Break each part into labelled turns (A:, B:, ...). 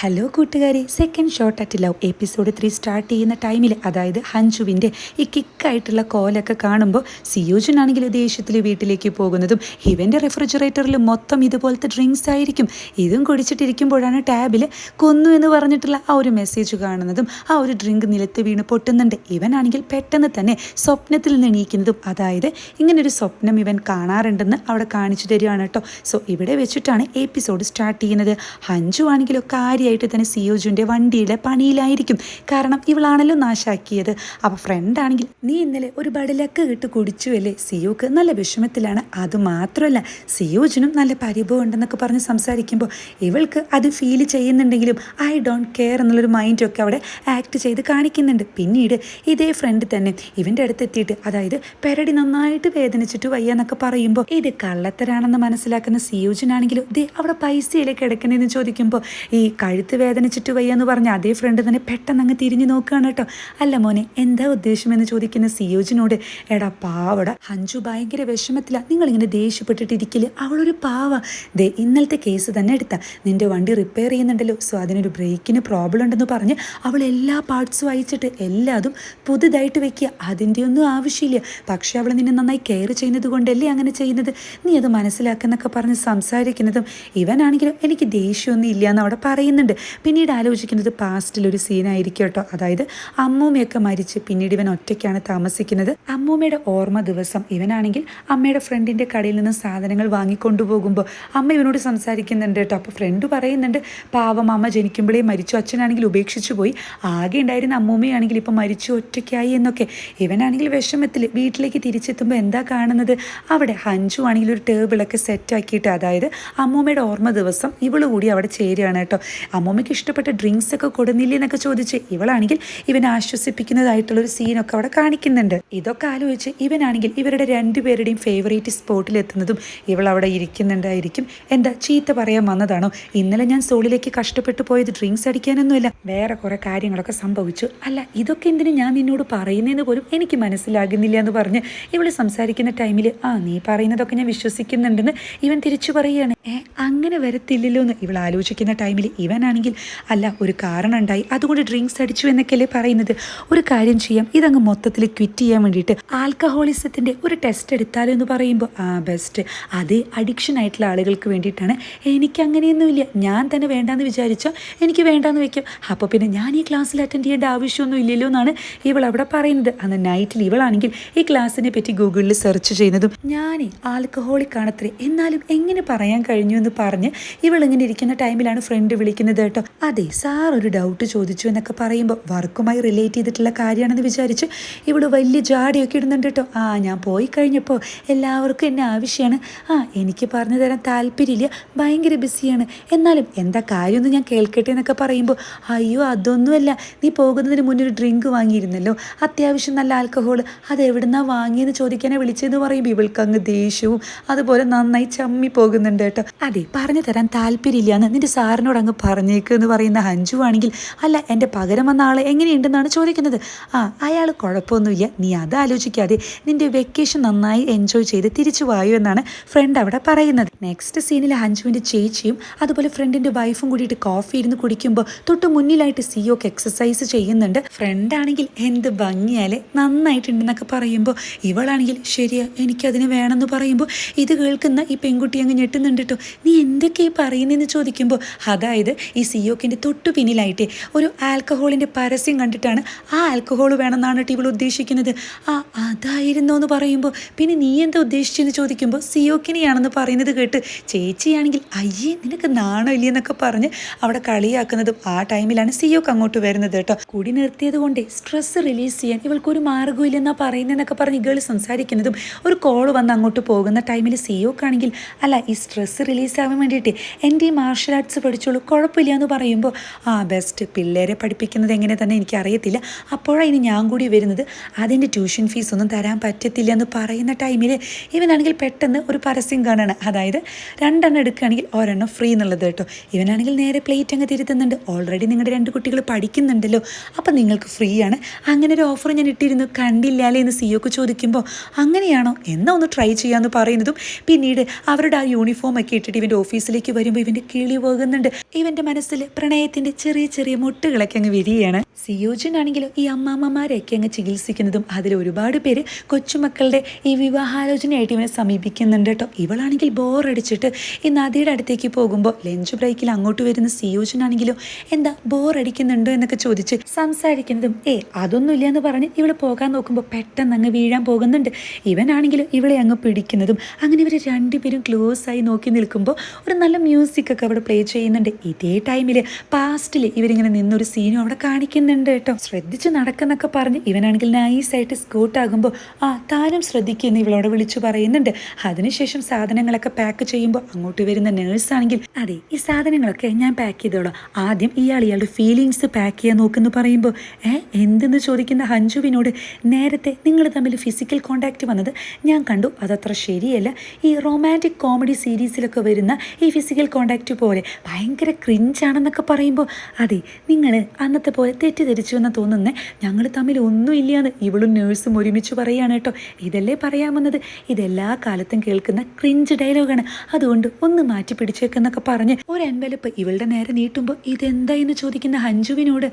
A: Hello കൂട്ടുകാരി second shot at love episode three start ചെയ്യുന്ന ടൈമിൽ അതായത് ഹഞ്ചുവിന്റെ ഈ കിക്കായിട്ടുള്ള കോലൊക്കെ കാണുമ്പോൾ സിയോജനാണെങ്കിൽ ദേഷ്യത്തിൽ വീട്ടിലേക്ക് പോകുന്നതും ഇവന്റെ റെഫ്രിജറേറ്ററിൽ മൊത്തം ഇതുപോലത്തെ ഡ്രിങ്ക്സ് ആയിരിക്കും. ഇതും കുടിച്ചിട്ടിരിക്കുമ്പോഴാണ് ടാബിൽ കൊന്നു എന്ന് പറഞ്ഞിട്ടുള്ള ആ ഒരു മെസ്സേജ് കാണുന്നതും ആ ഒരു ഡ്രിങ്ക് നിലത്ത് വീണ് പൊട്ടുന്നുണ്ട്. ഇവനാണെങ്കിൽ പെട്ടെന്ന് തന്നെ സ്വപ്നത്തിൽ നിന്ന് എണീക്കുന്നതും അതായത് ഇങ്ങനൊരു സ്വപ്നം ഇവൻ കാണാറുണ്ടെന്ന് അവിടെ കാണിച്ചു തരികയാണ് കേട്ടോ. സോ ഇവിടെ വെച്ചിട്ടാണ് എപ്പിസോഡ് സ്റ്റാർട്ട് ചെയ്യുന്നത്. ഹഞ്ചു ആണെങ്കിലോ കാര്യമായിട്ട് തന്നെ സിയോജുവിന്റെ വണ്ടിയുടെ പണിയിലായിരിക്കും. കാരണം ഇവളാണല്ലോ നാശാക്കിയത്. അപ്പോൾ ഫ്രണ്ട് ആണെങ്കിൽ നീ ഇന്നലെ ഒരു ബടലൊക്കെ ഇട്ട് കുടിച്ചു അല്ലേ? സിയോക്ക് നല്ല വിഷമത്തിലാണ്. അത് മാത്രമല്ല സിയോജിനും നല്ല പരിഭവം ഉണ്ടെന്നൊക്കെ പറഞ്ഞ് സംസാരിക്കുമ്പോൾ ഇവൾക്ക് അത് ഫീൽ ചെയ്യുന്നുണ്ടെങ്കിലും ഐ ഡോണ്ട് കെയർ എന്നുള്ളൊരു മൈൻഡൊക്കെ അവിടെ ആക്ട് ചെയ്ത് കാണിക്കുന്നുണ്ട്. പിന്നീട് ഇതേ ഫ്രണ്ട് തന്നെ ഇവന്റെ അടുത്ത് എത്തിയിട്ട് അതായത് പെരടി നന്നായിട്ട് വേദനിച്ചിട്ട് വയ്യ എന്നൊക്കെ പറയുമ്പോൾ ഇത് കള്ളത്തരാണെന്ന് മനസ്സിലാക്കുന്ന സിയോജിനാണെങ്കിലും? ദേ അവിടെ പൈസയിലേക്ക് കിടക്കുന്നതെന്ന് ചോദിക്കുമ്പോൾ ഈ കഴുത്ത് വേദനിച്ചിട്ട് വയ്യ എന്ന് പറഞ്ഞ അതേ ഫ്രണ്ട് തന്നെ പെട്ടെന്ന് അങ്ങ് തിരിഞ്ഞു നോക്കുകയാണ് കേട്ടോ. അല്ല മോനെ എന്താ ഉദ്ദേശമെന്ന് ചോദിക്കുന്ന സിയോജിനോട് എടാ പാവട ഹഞ്ചു ഭയങ്കര വിഷമത്തിലാണ് നിങ്ങളിങ്ങനെ ദേഷ്യപ്പെട്ടിട്ടിരിക്കില്ല അവളൊരു പാവ. ദേ ഇന്നലത്തെ കേസ് തന്നെ എടുത്ത. നിന്റെ വണ്ടി റിപ്പയർ ചെയ്യുന്നുണ്ടല്ലോ. സോ അതിനൊരു ബ്രേക്കിന് പ്രോബ്ലം ഉണ്ടെന്ന് പറഞ്ഞ് അവൾ എല്ലാ പാർട്സും അയച്ചിട്ട് എല്ലാതും പുതുതായിട്ട് വെക്കുക അതിന്റെ ഒന്നും ആവശ്യമില്ല. പക്ഷേ അവൾ നിന്നെ നന്നായി കെയർ ചെയ്യുന്നത് കൊണ്ടല്ലേ അങ്ങനെ ചെയ്യുന്നത്? നീ അത് മനസ്സിലാക്കുന്നൊക്കെ പറഞ്ഞ് സംസാരിക്കുന്നതും ഇവനാണെങ്കിലും എനിക്ക് ദേഷ്യമൊന്നും ഇല്ല എന്ന് അവിടെ പറയുന്നുണ്ട്. പിന്നീട് ആലോചിക്കുന്നത് പാസ്റ്റിലൊരു സീനായിരിക്കും കേട്ടോ. അതായത് അമ്മൂമ്മയൊക്കെ മരിച്ച് പിന്നീട് ഇവൻ ഒറ്റയ്ക്കാണ് താമസിക്കുന്നത്. അമ്മൂമ്മയുടെ ഓർമ്മ ദിവസം ഇവനാണെങ്കിൽ അമ്മയുടെ ഫ്രണ്ടിന്റെ കടയിൽ നിന്ന് സാധനങ്ങൾ വാങ്ങിക്കൊണ്ടുപോകുമ്പോൾ അമ്മ ഇവനോട് സംസാരിക്കുന്നുണ്ട് കേട്ടോ. അപ്പോൾ ഫ്രണ്ട് പറയുന്നുണ്ട് പാവം അമ്മ ജനിക്കുമ്പോഴേ മരിച്ചു. അച്ഛനാണെങ്കിൽ ഉപേക്ഷിച്ചു പോയി. ആകെ ഉണ്ടായിരുന്ന അമ്മൂമ്മയാണെങ്കിൽ ഇപ്പം മരിച്ചു. ഒറ്റയ്ക്കായി എന്നൊക്കെ. ഇവനാണെങ്കിൽ വിഷമത്തിൽ വീട്ടിലേക്ക് തിരിച്ചെത്തുമ്പോൾ എന്താ കാണുന്നത്? അവിടെ ഹഞ്ചു ആണെങ്കിൽ ഒരു ടേബിളൊക്കെ സെറ്റാക്കിയിട്ട് അതായത് അമ്മൂമ്മയുടെ ഓർമ്മ ദിവസം ഇവൾ കൂടി അവിടെ ചേരുകയാണ് കേട്ടോ. അമ്മൂമ്മയ്ക്ക് ഇഷ്ടപ്പെട്ട ഡ്രിങ്ക്സ് ഒക്കെ കൊടുന്നില്ലേ എന്നൊക്കെ ചോദിച്ച് ഇവളാണെങ്കിൽ ഇവനെ ആശ്വസിപ്പിക്കുന്നതായിട്ടുള്ള ആശ്വസിപ്പിക്കുന്നതായിട്ടുള്ളൊരു സീനൊക്കെ അവിടെ കാണിക്കുന്നുണ്ട്. ഇതൊക്കെ ആലോചിച്ച് ഇവനാണെങ്കിൽ ഇവരുടെ രണ്ടുപേരുടെയും ഫേവറേറ്റ് സ്പോട്ടിലെത്തുന്നതും ഇവളവിടെ ഇരിക്കുന്നുണ്ടായിരിക്കും. എന്താ ചീത്ത പറയാൻ വന്നതാണോ? ഇന്നലെ ഞാൻ സോളിലേക്ക് കഷ്ടപ്പെട്ടു പോയത് ഡ്രിങ്ക്സ് അടിക്കാനൊന്നുമില്ല. വേറെ കുറെ കാര്യങ്ങളൊക്കെ സംഭവിച്ചു. അല്ല ഇതൊക്കെ എന്തിനു ഞാൻ നിന്നോട് പറയുന്നതെന്ന് പോലും എനിക്ക് മനസ്സിലാകുന്നില്ല എന്ന് പറഞ്ഞ് ഇവൾ സംസാരിക്കുന്ന ടൈമിൽ ആ നീ പറയുന്നതൊക്കെ ഞാൻ വിശ്വസിക്കുന്നുണ്ടെന്ന് ഇവൻ തിരിച്ചു പറയുകയാണ് ഏ അങ്ങനെ വരത്തില്ലല്ലോ എന്ന് ഇവൾ ആലോചിക്കുന്ന ടൈമിൽ ഇവനാണെങ്കിൽ അല്ല ഒരു കാരണം ഉണ്ടായി അതുകൊണ്ട് ഡ്രിങ്ക്സ് അടിച്ചു എന്നൊക്കെയല്ലേ പറയുന്നത്. ഒരു കാര്യം ചെയ്യാം. ഇതങ്ങ് മൊത്തത്തിൽ ക്വിറ്റ് ചെയ്യാൻ വേണ്ടിയിട്ട് ആൽക്കഹോളിസത്തിന്റെ ഒരു ടെസ്റ്റ് എടുത്താലോ എന്ന് പറയുമ്പോൾ ആ ബെസ്റ്റ് അത് അഡിക്ഷൻ ആയിട്ടുള്ള ആളുകൾക്ക് വേണ്ടിയിട്ടാണ്. എനിക്ക് അങ്ങനെയൊന്നുമില്ല ഞാൻ തന്നെ വേണ്ടാന്ന് വിചാരിച്ചോ എനിക്ക് വേണ്ടാന്ന് വെക്കും. അപ്പോൾ പിന്നെ ഞാൻ ഈ ക്ലാസ്സിൽ അറ്റൻഡ് ചെയ്യേണ്ട ആവശ്യമൊന്നും ഇല്ലല്ലോ എന്നാണ് ഇവൾ അവിടെ പറയുന്നത്. അന്ന് നൈറ്റിൽ ഇവളാണെങ്കിൽ ഈ ക്ലാസ്സിനെ പറ്റി ഗൂഗിളിൽ സെർച്ച് ചെയ്യുന്നതും ഞാൻ ആൽക്കഹോളിക് ആണത്രേ. എന്നാലും എങ്ങനെ പറയാൻ കഴിഞ്ഞു എന്ന് പറഞ്ഞ് ഇവൾ ഇങ്ങനെ ഇരിക്കുന്ന ടൈമിലാണ് ഫ്രണ്ട് വിളിക്കുന്നത്. കേട്ടോ. അതെ സാർ ഒരു ഡൗട്ട് ചോദിച്ചു എന്നൊക്കെ പറയുമ്പോൾ വർക്കുമായി റിലേറ്റ് ചെയ്തിട്ടുള്ള കാര്യമാണെന്ന് വിചാരിച്ച് ഇവിടെ വലിയ ജാടിയൊക്കെ ഇടുന്നുണ്ട് കേട്ടോ. ആ ഞാൻ പോയി കഴിഞ്ഞപ്പോൾ എല്ലാവർക്കും എന്നെ ആവശ്യമാണ് ആ എനിക്ക് പറഞ്ഞു തരാൻ താല്പര്യമില്ല ഭയങ്കര ബിസിയാണ്. എന്നാലും എന്താ കാര്യമൊന്നും ഞാൻ കേൾക്കട്ടെ എന്നൊക്കെ പറയുമ്പോൾ അയ്യോ അതൊന്നുമല്ല. നീ പോകുന്നതിന് മുന്നേ ഒരു ഡ്രിങ്ക് വാങ്ങിയിരുന്നല്ലോ. അത്യാവശ്യം നല്ല ആൽക്കഹോൾ അത് എവിടുന്നാ വാങ്ങിയെന്ന് ചോദിക്കാനെ വിളിച്ചതെന്ന് പറയുമ്പോൾ ഇവൾക്ക് അങ്ങ് ദേഷ്യവും അതുപോലെ നന്നായി ചമ്മി പോകുന്നുണ്ട് കേട്ടോ. അതെ പറഞ്ഞു തരാൻ താല്പര്യമില്ല എന്ന് നിന്റെ സാറിനോട് അങ്ങ് പറഞ്ഞേക്ക് എന്ന് പറയുന്ന ഹഞ്ചു ആണെങ്കിൽ അല്ല എന്റെ പകരം വന്ന ആൾ എങ്ങനെയുണ്ടെന്നാണ് ചോദിക്കുന്നത്? ആ അയാൾ കുഴപ്പമൊന്നുമില്ല. നീ അത് ആലോചിക്കാതെ നിന്റെ വെക്കേഷൻ നന്നായി എൻജോയ് ചെയ്ത് തിരിച്ചു വായു എന്നാണ് ഫ്രണ്ട് അവിടെ പറയുന്നത്. നെക്സ്റ്റ് സീനിൽ ഹഞ്ചുവിന്റെ ചേച്ചിയും അതുപോലെ ഫ്രണ്ടിന്റെ വൈഫും കൂടിയിട്ട് കോഫി ഇരുന്ന് കുടിക്കുമ്പോൾ തൊട്ട് മുന്നിലായിട്ട് സിയോക്ക് എക്സസൈസ് ചെയ്യുന്നുണ്ട്. ഫ്രണ്ടാണെങ്കിൽ എന്ത് ഭംഗിയാലേ നന്നായിട്ടുണ്ടെന്നൊക്കെ പറയുമ്പോൾ ഇവളാണെങ്കിൽ ശരിയാ എനിക്കതിന് വേണമെന്ന് പറയുമ്പോൾ ഇത് കേൾക്കുന്ന ഈ പെൺകുട്ടി അങ്ങ് ഞെട്ടുന്നുണ്ട് കേട്ടോ നീ എന്തൊക്കെയായി പറയുന്നതെന്ന് ചോദിക്കുമ്പോൾ അതായത് ഈ സിയോക്കിന്റെ തൊട്ടു പിന്നിലായിട്ട് ഒരു ആൽക്കഹോളിന്റെ പരസ്യം കണ്ടിട്ടാണ് ആ ആൽക്കഹോൾ വേണമെന്നാണ് കേട്ടോ ഇവൾ ഉദ്ദേശിക്കുന്നത്. ആ അതായിരുന്നു എന്ന് പറയുമ്പോൾ പിന്നെ നീ എന്താ ഉദ്ദേശിച്ചെന്ന് ചോദിക്കുമ്പോൾ സിയോക്കിനെയാണെന്ന് പറയുന്നത് കേട്ട് ചേച്ചിയാണെങ്കിൽ അയ്യേ നിനക്ക് നാണോ ഇല്ലേ എന്നൊക്കെ പറഞ്ഞ് അവിടെ കളിയാക്കുന്നതും ആ ടൈമിലാണ് സിയോക്ക് അങ്ങോട്ട് വരുന്നത് കേട്ടോ. കൂടി നിർത്തിയത് കൊണ്ട് സ്ട്രെസ് റിലീസ് ചെയ്യാൻ ഇവൾക്കൊരു മാർഗവും ഇല്ലെന്നാ പറയുന്നതെന്നൊക്കെ പറഞ്ഞ് ഗേൾ സംസാരിക്കുന്നതും ഒരു കോൾ വന്ന് അങ്ങോട്ട് പോകുന്ന ടൈമിൽ സിയോക്കാണെങ്കിൽ അല്ല ഈ സ്ട്രെസ് റിലീസ് ആവാൻ വേണ്ടിയിട്ട് എന്റെ ഈ മാർഷൽ ആർട്സ് പഠിച്ചോളൂ കുഴപ്പമില്ല എന്ന് പറയുമ്പോൾ ആ ബെസ്റ്റ് പിള്ളേരെ പഠിപ്പിക്കുന്നത് എങ്ങനെ തന്നെ എനിക്ക് അറിയത്തില്ല അപ്പോഴാണ് ഞാൻ കൂടി വരുന്നത്. അതിന്റെ ട്യൂഷൻ ഫീസ് ഒന്നും തരാൻ പറ്റത്തില്ല എന്ന് പറയുന്ന ടൈമിൽ ഇവനാണെങ്കിൽ പെട്ടെന്ന് ഒരു പരസ്യം കാണാണ്. അതായത് രണ്ടെണ്ണം എടുക്കുകയാണെങ്കിൽ ഒരെണ്ണം ഫ്രീ എന്നുള്ളത് കേട്ടോ. ഇവനാണെങ്കിൽ നേരെ പ്ലേറ്റ് അങ്ങ് തിരുത്തുന്നുണ്ട്. ഓൾറെഡി നിങ്ങളുടെ രണ്ട് കുട്ടികൾ പഠിക്കുന്നുണ്ടല്ലോ. അപ്പം നിങ്ങൾക്ക് ഫ്രീ ആണ്. അങ്ങനെ ഒരു ഓഫർ ഞാൻ ഇട്ടിരുന്നു. കണ്ടില്ലാലേ എന്ന് സിഒക്ക് ചോദിക്കുമ്പോൾ അങ്ങനെയാണോ? എന്നാ ഒന്ന് ട്രൈ ചെയ്യാമെന്ന് പറയുന്നതും. പിന്നീട് അവരുടെ ആ യൂണിഫോം ഒക്കെ ഇട്ടിട്ട് ഇവന്റെ ഓഫീസിലേക്ക് വരുമ്പോൾ ഇവന്റെ കിളി പോകുന്നുണ്ട് ഇവന്റെ മനസ്സിൽ പ്രണയത്തിന്റെ ചെറിയ ചെറിയ മുട്ടുകളൊക്കെ അങ്ങ് വിരിയാണ്. സിയോജനാണെങ്കിലും ഈ അമ്മാമ്മമാരെയൊക്കെ അങ്ങ് ചികിത്സിക്കുന്നതും അതിൽ ഒരുപാട് പേര് കൊച്ചുമക്കളുടെ ഈ വിവാഹാലോചനയായിട്ട് ഇവനെ സമീപിക്കുന്നുണ്ട് കേട്ടോ. ഇവളാണെങ്കിൽ ബോറടിച്ചിട്ട് ഈ നദിയുടെ അടുത്തേക്ക് പോകുമ്പോൾ ലഞ്ച് ബ്രേക്കിൽ അങ്ങോട്ട് വരുന്ന സിയോജനാണെങ്കിലും എന്താ ബോറടിക്കുന്നുണ്ടോ എന്നൊക്കെ ചോദിച്ച് സംസാരിക്കുന്നതും ഏ അതൊന്നുമില്ല എന്ന് പറഞ്ഞ് ഇവൾ പോകാൻ നോക്കുമ്പോൾ പെട്ടെന്ന് അങ്ങ് വീഴാൻ പോകുന്നുണ്ട്. ഇവനാണെങ്കിലും ഇവളെ അങ്ങ് പിടിക്കുന്നതും അങ്ങനെ ഇവർ രണ്ടുപേരും ക്ലോസ് ആയി നോക്കി നിൽക്കുമ്പോൾ ഒരു നല്ല മ്യൂസിക് ഒക്കെ അവിടെ പ്ലേ ചെയ്യുന്നുണ്ട്. ഇതേ ടൈമിൽ പാസ്റ്റിൽ ഇവരിങ്ങനെ നിന്നൊരു സീനും അവിടെ കാണിക്കുന്നുണ്ട് കേട്ടോ. ശ്രദ്ധിച്ച് നടക്കുന്നൊക്കെ പറഞ്ഞ് ഇവനാണെങ്കിൽ നൈസായിട്ട് സ്കൂട്ടാകുമ്പോൾ ആ താനും ശ്രദ്ധിക്കുന്നു ഇവളോട് വിളിച്ചു പറയുന്നുണ്ട്. അതിനുശേഷം സാധനങ്ങളൊക്കെ പാക്ക് ചെയ്യുമ്പോൾ അങ്ങോട്ട് വരുന്ന നേഴ്സാണെങ്കിൽ അതെ ഈ സാധനങ്ങളൊക്കെ ഞാൻ പാക്ക് ചെയ്തോളാം. ആദ്യം ഇയാൾ ഇയാളുടെ ഫീലിങ്സ് പാക്ക് ചെയ്യാൻ നോക്കുന്നു പറയുമ്പോൾ ഏ എന്തെന്ന് ചോദിക്കുന്ന ഹഞ്ജുവിനോട് നേരത്തെ നിങ്ങൾ തമ്മിൽ ഫിസിക്കൽ കോണ്ടാക്റ്റ് വന്നത് ഞാൻ കണ്ടു. അതത്ര ശരിയല്ല. ഈ റൊമാന്റിക് കോമഡി സീരീസിലൊക്കെ വരുന്ന ഈ ഫിസിക്കൽ കോണ്ടാക്റ്റ് പോലെ ഭയങ്കര ക്രിഞ്ചാണെന്നൊക്കെ പറയുമ്പോൾ അതെ നിങ്ങൾ അന്നത്തെ പോലെ തെറ്റിദ്ധരിച്ചു എന്ന് തോന്നുന്നേ ഞങ്ങൾ തമ്മിൽ ഒന്നുമില്ലയെന്ന് ഇവളും നേഴ്സും ഒരുമിച്ച് പറയുകയാണ് കേട്ടോ. ഇതല്ലേ പറയാമെന്നത്? ഇതെല്ലാ കാലത്തും കേൾക്കുന്ന ക്രിഞ്ച് ഡയലോഗാണ് അതുകൊണ്ട് ഒന്ന് മാറ്റി പിടിച്ചേക്കെന്നൊക്കെ പറഞ്ഞ് ഒരു എൻവലപ്പ് ഇവളുടെ നേരെ നീട്ടുമ്പോൾ ഇതെന്താ എന്ന് ചോദിക്കുന്ന ഹഞ്ജുവിനോട്